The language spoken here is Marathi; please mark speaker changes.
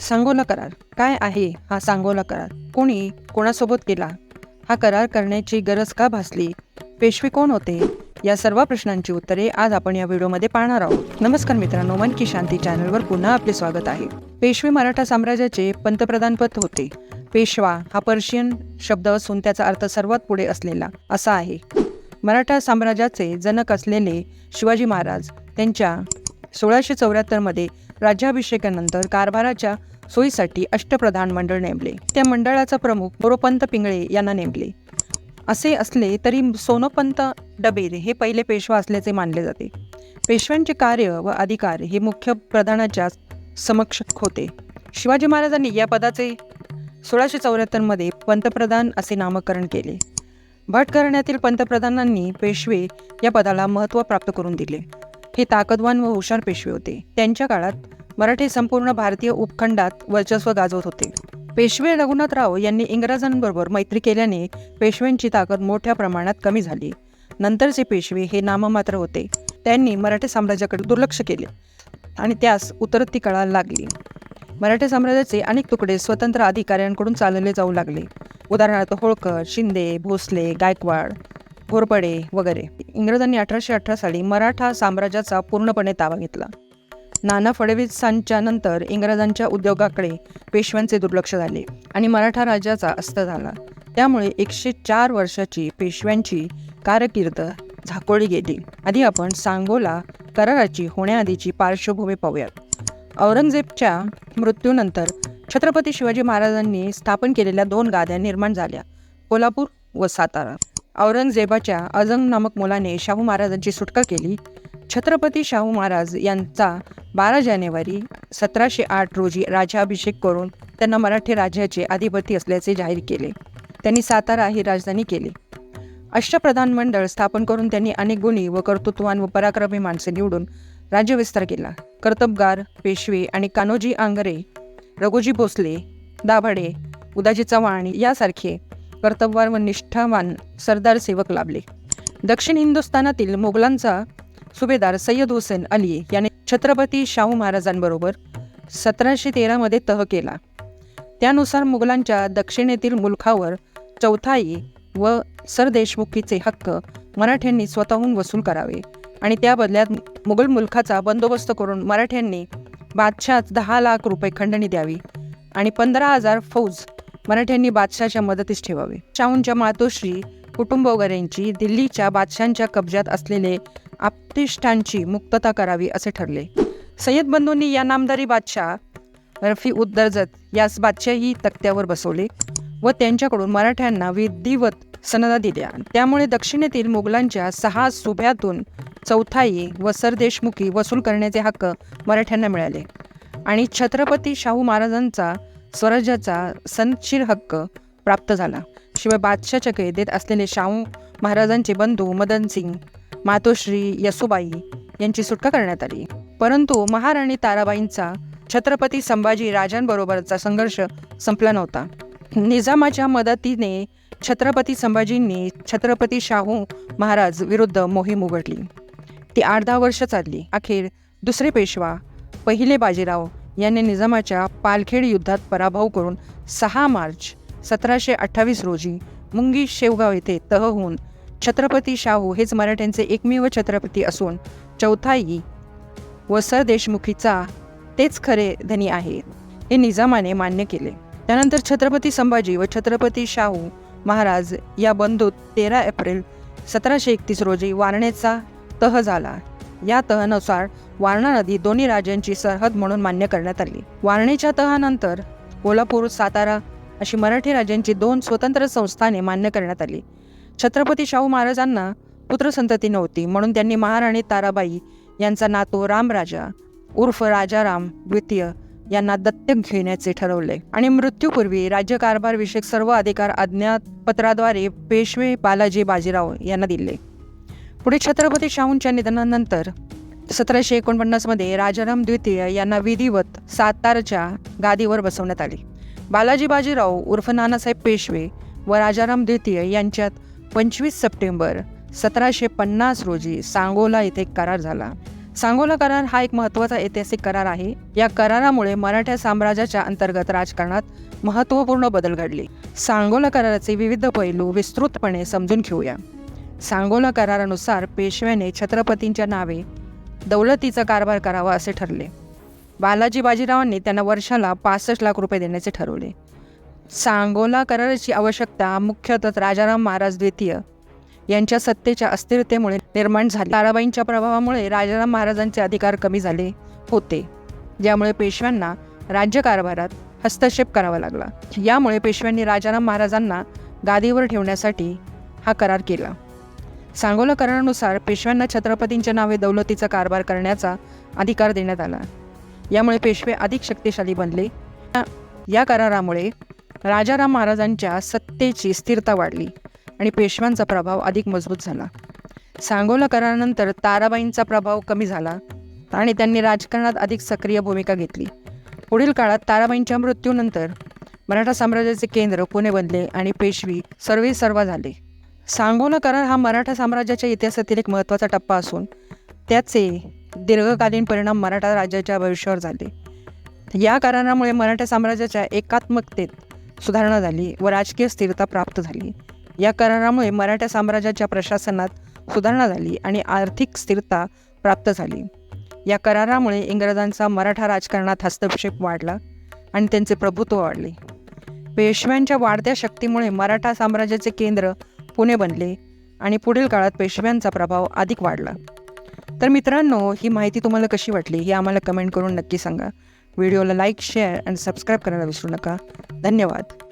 Speaker 1: सांगोला करार. काय आहे हा सांगोला करार? कोणी कोणासोबत केला? हा करार करण्याची गरज का भासली? पेशवे कोण होते? या सर्व प्रश्नांची उत्तरे आज आपण या व्हिडिओमध्ये पाहणार आहोत. नमस्कार मित्रांनो मन की शांती चॅनलवर पुन्हा आपले स्वागत आहे. पेशवे मराठा साम्राज्याचे पंतप्रधानपद होते. पेशवा हा पर्शियन शब्द असून त्याचा अर्थ सर्वात पुढे असलेला असा आहे. मराठा साम्राज्याचे जनक असलेले शिवाजी महाराज त्यांच्या सोळाशे चौऱ्याहत्तरमध्ये राज्याभिषेकानंतर कारभाराच्या सोयीसाठी अष्टप्रधान मंडळ नेमले. त्या मंडळाचा प्रमुख बोरोपंत पिंगळे यांना नेमले. असे असले तरी सोनोपंत डबेर हे पहिले पेशवा असल्याचे मानले जाते. पेशव्यांचे कार्य व अधिकार हे मुख्य प्रधानाच्या समक्ष होते. शिवाजी महाराजांनी या पदाचे सोळाशे चौऱ्याहत्तरमध्ये पंतप्रधान असे नामकरण केले. भट घराण्यातील पंतप्रधानांनी पेशवे या पदाला महत्त्व प्राप्त करून दिले. हे ताकदवान व हुशार पेशवे होते. त्यांच्या काळात मराठे संपूर्ण भारतीय उपखंडात वर्चस्व गाजवत होते. पेशवे रघुनाथराव यांनी इंग्रजांबरोबर मैत्री केल्याने पेशव्यांची ताकद मोठ्या प्रमाणात कमी झाली. नंतरचे पेशवे हे नाममात्र होते. त्यांनी मराठे साम्राज्याकडे दुर्लक्ष केले आणि त्यास उतरती कळा लागली. मराठी साम्राज्याचे अनेक तुकडे स्वतंत्र अधिकाऱ्यांकडून चालवले जाऊ लागले. उदाहरणार्थ होळकर शिंदे भोसले गायकवाड घोरपडे वगैरे. इंग्रजांनी अठराशे अठरा साली मराठा साम्राज्याचा पूर्णपणे ताबा घेतला. नाना फडणवीसांच्या नंतर इंग्रजांच्या उद्योगाकडे पेशव्यांचे दुर्लक्ष झाले आणि मराठा राज्याचा अस्त झाला. त्यामुळे एकशे चार वर्षाची पेशव्यांची कारकीर्द झाकोळी गेली. आधी आपण सांगोला कराराची होण्याआधीची पार्श्वभूमी पाहूयात. औरंगजेबच्या मृत्यूनंतर छत्रपती शिवाजी महाराजांनी स्थापन केलेल्या दोन गाद्या निर्माण झाल्या कोल्हापूर व सातारा. औरंगजेबाच्या अजंग नामक मुलाने शाहू महाराजांची सुटका केली. छत्रपती शाहू महाराज यांचा बारा जानेवारी सतराशे आठ रोजी राज्याभिषेक करून त्यांना मराठी राज्याचे अधिपती असल्याचे जाहीर केले. त्यांनी सातारा ही राजधानी केली. अष्टप्रधान मंडळ स्थापन करून त्यांनी अनेक गुणी व कर्तृत्वान व पराक्रमी माणसे निवडून राज्यविस्तार केला. कर्तबगार पेशवे आणि कान्होजी आंगरे रघुजी भोसले दाभाडे उदाजी चव्हाण यासारखे कर्तबगार व निष्ठावान सरदार सेवक लाभले. दक्षिण हिंदुस्थानातील मोगलांचा सुभेदार सय्यद हुसेन अली याने छत्रपती शाहू महाराजांबरोबर सतराशे तेरामध्ये तह केला. त्यानुसार मुघलांच्या दक्षिणेतील मुलखावर चौथाई व सरदेशमुखीचे हक्क मराठ्यांनी स्वतःहून वसूल करावे आणि त्या बदल्यात मुघल मुलखाचा बंदोबस्त करून मराठ्यांनी बादशाह दहा लाख रुपये खंडणी द्यावी आणि पंधरा हजार फौज मराठ्यांनी बादशाहच्या मदतीस ठेवावे. शाहूंच्या मातोश्री कुटुंब वगैरेंची दिल्लीच्या बादशांच्या कब्जात असलेले आप्तिष्ठांची मुक्तता करावी असे ठरले. सय्यद बंधूंनी या नामदारी बादशाह रफी उद्दर्जत यास बादशाही तक्त्यावर बसवले व त्यांच्याकडून मराठ्यांना विधिवत सनदा दिल्या. त्यामुळे दक्षिणेतील मुघलांच्या सहा सुभ्यातून चौथाई व सरदेशमुखी वसूल करण्याचे हक्क मराठ्यांना मिळाले. आणि छत्रपती शाहू महाराजांचा स्वराज्याचा सनशील हक्क प्राप्त झाला. शिवाय बादशाच्या कैदेत असलेले शाहू महाराजांचे बंधू मदन सिंग मातोश्री यसुबाई यांची सुटका करण्यात आली. परंतु महाराणी ताराबाईंचा छत्रपती संभाजी राजांबरोबरचा संघर्ष संपला नव्हता. निजामाच्या मदतीने छत्रपती संभाजींनी छत्रपती शाहू महाराज विरुद्ध मोहीम उघडली. ती आठ दहा वर्ष चालली. अखेर दुसरे पेशवा पहिले बाजीराव यांनी निजामाच्या पालखेड युद्धात पराभव करून सहा मार्च सतराशे अठ्ठावीस रोजी मुंगी शेवगाव येथे तह होऊन छत्रपती शाहू हेच मराठ्यांचे एकमेव छत्रपती असून चौथाई व सरदेशमुखीचा तेच खरे धनी आहे हे निजामाने मान्य केले. त्यानंतर छत्रपती संभाजी व छत्रपती शाहू महाराज या बंधूत तेरा एप्रिल सतराशे एकतीस रोजी वारणेचा तह झाला. या तहानुसार वारणा नदी दोन्ही राज्यांची सरहद म्हणून मान्य करण्यात आली. वारणेच्या तहानंतर कोल्हापूर सातारा अशी मराठी राज्यांची दोन स्वतंत्र संस्थाने मान्य करण्यात आली. छत्रपती शाहू महाराजांना पुत्रसंतती नव्हती म्हणून त्यांनी महाराणी ताराबाई यांचा नातू रामराजा उर्फ राजाराम द्वितीय यांना दत्तक घेण्याचे ठरवले. आणि मृत्यूपूर्वी राज्यकारभारविषयक सर्व अधिकार आज्ञापत्राद्वारे पेशवे बालाजी बाजीराव यांना दिले. पुढे छत्रपती शाहूंच्या निधनानंतर सतराशे एकोणपन्नासमध्ये राजाराम द्वितीय यांना विधिवत सातारच्या गादीवर बसवण्यात आले. बालाजी बाजीराव उर्फ नानासाहेब पेशवे व राजाराम द्वितीय यांच्यात पंचवीस सप्टेंबर सतराशे पन्नास रोजी सांगोला येथे करार झाला. सांगोला करार हा एक महत्त्वाचा ऐतिहासिक करार आहे. या करारामुळे मराठा साम्राज्याच्या अंतर्गत राजकारणात महत्त्वपूर्ण बदल घडले. सांगोला कराराचे विविध पैलू विस्तृतपणे समजून घेऊया. सांगोला करारानुसार पेशव्याने छत्रपतींच्या नावे दौलतीचा कारभार करावा असे ठरले. बालाजी बाजीरावांनी त्यांना वर्षाला पासष्ट लाख रुपये देण्याचे ठरवले. सांगोला कराराची आवश्यकता मुख्यतः राजाराम महाराज द्वितीय यांच्या सत्तेच्या अस्थिरतेमुळे निर्माण झाली. ताराबाईंच्या प्रभावामुळे राजाराम महाराजांचे अधिकार कमी झाले होते ज्यामुळे पेशव्यांना राज्यकारभारात हस्तक्षेप करावा लागला. यामुळे पेशव्यांनी राजाराम महाराजांना गादीवर ठेवण्यासाठी हा करार केला. सांगोला करारानुसार पेशव्यांना छत्रपतींच्या नावे दौलतीचा कारभार करण्याचा अधिकार देण्यात आला. यामुळे पेशवे अधिक शक्तिशाली बनले. या- करारामुळे राजाराम महाराजांच्या सत्तेची स्थिरता वाढली आणि पेशव्यांचा प्रभाव अधिक मजबूत झाला. सांगोला करारानंतर ताराबाईंचा प्रभाव कमी झाला आणि त्यांनी राजकारणात अधिक सक्रिय भूमिका घेतली. पुढील काळात ताराबाईंच्या मृत्यूनंतर मराठा साम्राज्याचे केंद्र पुणे बनले आणि पेशवी सर्वे सर्वा झाले. सांगोला करार हा मराठा साम्राज्याच्या इतिहासातील एक महत्त्वाचा टप्पा असून त्याचे दीर्घकालीन परिणाम मराठा राज्याच्या भविष्यावर झाले. या करारामुळे मराठा साम्राज्याच्या एकात्मकतेत सुधारणा झाली व राजकीय स्थिरता प्राप्त झाली. या करारामुळे मराठा साम्राज्याच्या प्रशासनात सुधारणा झाली आणि आर्थिक स्थिरता प्राप्त झाली. या करारामुळे इंग्रजांचा मराठा राजकारणात हस्तक्षेप वाढला आणि त्यांचे प्रभुत्व वाढले. पेशव्यांच्या वाढत्या शक्तीमुळे मराठा साम्राज्याचे केंद्र पुणे बनले आणि पुढील काळात पेशव्यांचा प्रभाव अधिक वाढला. तर मित्रांनो ही माहिती तुम्हाला कशी वाटली हे आम्हाला कमेंट करून नक्की सांगा. व्हिडिओला लाईक शेअर आणि सबस्क्राईब करायला विसरू नका. धन्यवाद.